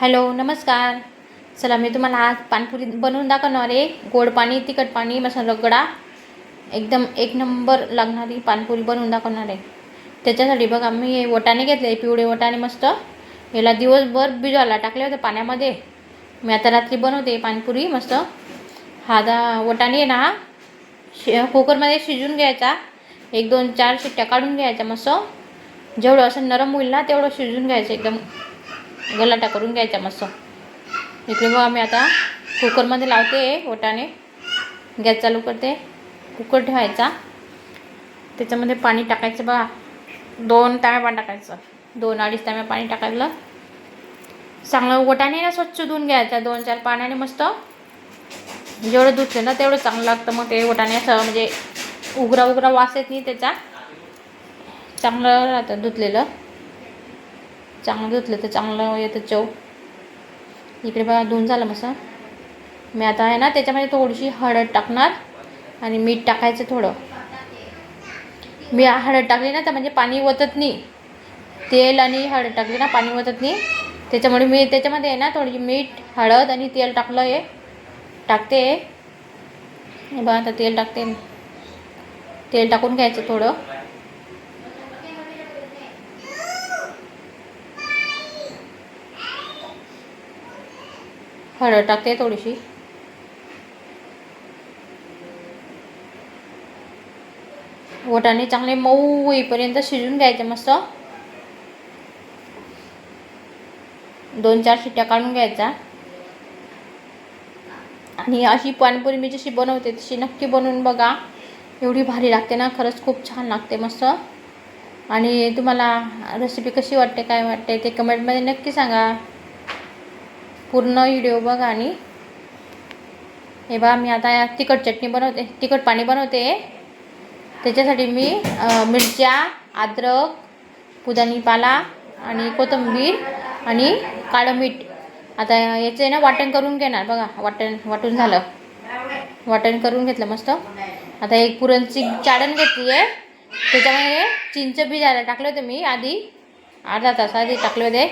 Hello नमस्कार. चला मी तुम्हाला आज पाणपुरी बनवून दाखवणार आहे. गोड पाणी तिखट पाणी मसाला रगडा. एकदम एक नंबर लागणारी पाणपुरी बनवून दाखवणार आहे. त्याच्यासाठी बघा मी हे वटाणे घेतले पिवळे वटाणे मस्त. याला दिवसभर भिजवायला टाकले होते पाण्यामध्ये. मी आता रात्री बनवते पाणपुरी मस्त. हा दा वटाणे आहे ना हा शि कुकरमध्ये शिजून घ्यायचा. एक दोन चार शिट्ट्या काढून घ्यायच्या मस्त. जेवढं असं नरम होईल ना तेवढं शिजून घ्यायचं एकदम. गलाटा करून घ्यायचा मस्त. इकडे बघा मी आता कुकरमध्ये लावते वटाणे गॅस चालू करते. कुकर ठेवायचा. त्याच्यामध्ये पाणी टाकायचं बघा. दोन तांब्या पाणी टाकायचं. दोन अडीच तांब्या पाणी टाकायला. चांगलं ओटाने ना स्वच्छ धुवून घ्यायचा. दोन चार पाण्याने मस्त. जेवढं धुतलं ना तेवढं चांगलं लागतं. मग ते वटाणे असं म्हणजे उग्रा उग्रा वास येत नाही त्याचा. चांगलं राहतं धुतलेलं. चांगलं धुतलं तर चांगलं येतं चव. इकडे बघा धुवून झालं मसा मी आता आहे ना त्याच्यामध्ये थोडीशी हळद टाकणार आणि मीठ टाकायचं थोडं. मी हळद टाकली ना तर म्हणजे पाणी ओतत नाही. तेल आणि हळद टाकली ना पाणी ओतत नाही. त्याच्यामुळे मी त्याच्यामध्ये आहे ना थोडी मीठ हळद आणि तेल टाकलं आहे. टाकते. बघा आता तेल टाकते. तेल टाकून घ्यायचं थोडं. हळद टाकते थोडीशी. वटाणे चांगले मऊ होईपर्यंत शिजून घ्यायचे मस्त. दोन चार शिट्ट्या काढून घ्यायचा. आणि अशी पाणीपुरी मी जशी बनवते तशी नक्की बनवून बघा. एवढी भारी लागते ना खरंच खूप छान लागते मस्त. आणि तुम्हाला रेसिपी कशी वाटते काय वाटते ते कमेंटमध्ये नक्की सांगा. पूर्ण व्हिडिओ बघा आणि हे बघा मी आता तिखट चटणी बनवते. तिखट पाणी बनवते. त्याच्यासाठी मी मिरच्या अद्रक पुदानी पाला आणि कोथिंबीर आणि काळं मीठ. आता याचं आहे ना वाटण करून घेणार बघा. वाटण वाटून झालं. वाटण करून घेतलं मस्त. आता एक पुरणची चाळण घेतली आहे. त्याच्यामध्ये चिंच जायला टाकलं होतं मी आधी. अर्धा तास आधी टाकले होते.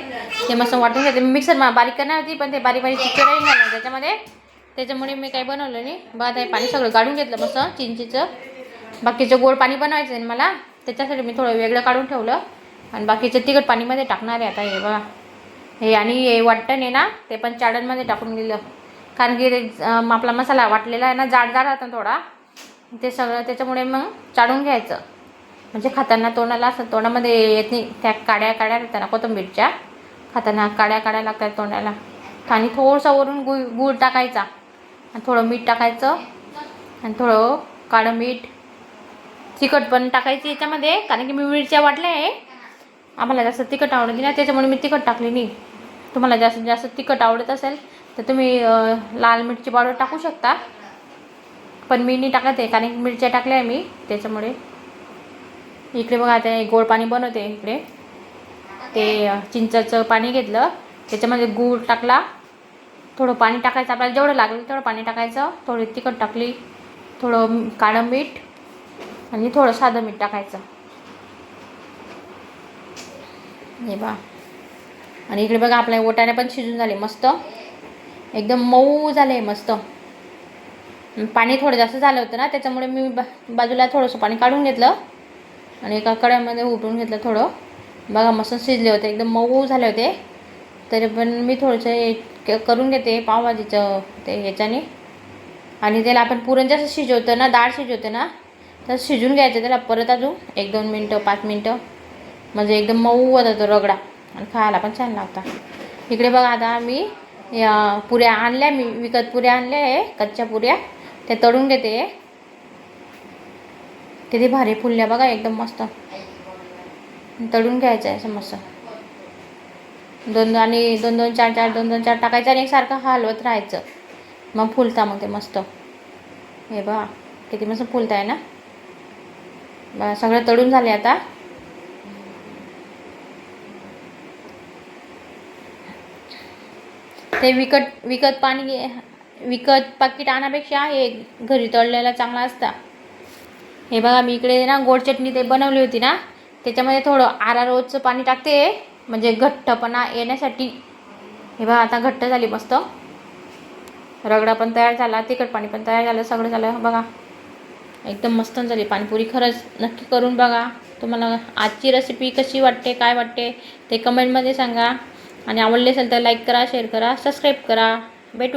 ते मस्त वाटून घेते. मी मिक्सर मा बारीक करणार होती पण ते बारीक बारीक चिंच राहील ना त्याच्यामध्ये. त्याच्यामुळे मी काही बनवलं नाही. बा ते पाणी सगळं काढून घेतलं मस्त चिंचीचं. बाकीचं गोड पाणी बनवायचं आहे मला त्याच्यासाठी मी थोडं वेगळं काढून ठेवलं. आणि बाकीचं तिखट पाणीमध्ये टाकणार आहे आता हे बघा. हे आणि हे वाटण आहे ना ते पण चाडणमध्ये टाकून दिलं. कारण की ते आपला मसाला वाटलेला आहे ना जाड जाड होता थोडा. ते सगळं त्याच्यामुळे मग चाडून घ्यायचं. म्हणजे खाताना तोंडाला असं तोंडामध्ये येत नाही. त्या काड्या काड्या राहतात ना कोथिंबीरच्या. खाताना काड्या काड्या लागतात तोंडाला. आणि थोडंसं वरून गुळ गूळ टाकायचा. आणि थोडं मीठ टाकायचं. आणि थोडं काळं मीठ. तिखट पण टाकायची याच्यामध्ये. कारण की मी मिरच्या वाटल्या आहे. आम्हाला जास्त तिखट आवडत ना त्याच्यामुळे मी तिखट टाकली नाही. तुम्हाला जास्तीत जास्त तिखट आवडत असेल तर तुम्ही लाल मिरची पावडर टाकू शकता. पण मी नाही टाकत आहे. कारण की मिरच्या टाकल्या आहे मी. त्याच्यामुळे इकडे बघा आता गोड पाणी बनवते इकडे. ते चिंचाचं पाणी घेतलं. त्याच्यामध्ये गूळ टाकला. थोडं पाणी टाकायचं आपल्याला जेवढं लागेल तेवढं पाणी टाकायचं. थोडी तिखट टाकली. थोडं काळं मीठ आणि थोडं साधं मीठ टाकायचं. हे बा आणि इकडे बघा आपल्या ओटाने पण शिजून झाले मस्त. एकदम मऊ झाले मस्त. पाणी थोडं जास्त झालं होतं ना त्याच्यामुळे मी बा बाजूला थोडंसं पाणी काढून घेतलं. आणि एका कड्यामध्ये उठून घेतलं थोडं. बघा मस्त शिजले होते. एकदम मऊ झाले होते. तरी पण मी थोडंसं हे करून घेते पावभाजीचं ते ह्याच्याने. आणि त्याला आपण पुरण जास्त शिजवतो ना डाळ शिजवतो ना तर शिजून घ्यायचं त्याला परत अजून एक दोन मिनटं पाच मिनटं. म्हणजे एकदम मऊ होतं तो रगडा. आणि खायला पण छान लागता. इकडे बघा आता मी या पुऱ्या आणल्या मी विकत पुऱ्या आणल्या आहे कच्च्या पुऱ्या. त्या तळून घेते किती भारी फुलल्या बघा एकदम मस्त. तळून घ्यायचं आहे असं मस्त दोन आणि दोन दोन चार चार दोन दोन चार टाकायचं आणि एकसारखं हलवत राहायचं. मग फुलता मग ते मस्त. हे बघा किती मस्त फुलत आहे ना. बा सगळं तळून झाले आता. ते विकत विकत पाणी विकत पाकिट आणण्यापेक्षा हे घरी तळलेला चांगला असता. हे बघा मी इकडे ना गोड चटणी ते बनवली होती ना त्याच्यामध्ये थोडं आरा रोजचं पाणी टाकते म्हणजे घट्टपणा येण्यासाठी. हे बघा आता घट्ट झाली मस्त. रगडा पण तयार झाला तिखट पाणी पण तयार झालं सगळं झालं बघा. एकदम मस्त झाली पाणीपुरी खरंच नक्की करून बघा. तुम्हाला आजची रेसिपी कशी वाटते काय वाटते ते कमेंटमध्ये सांगा. आणि आवडले असेल तर लाईक करा शेअर करा सबस्क्राईब करा. भेटू.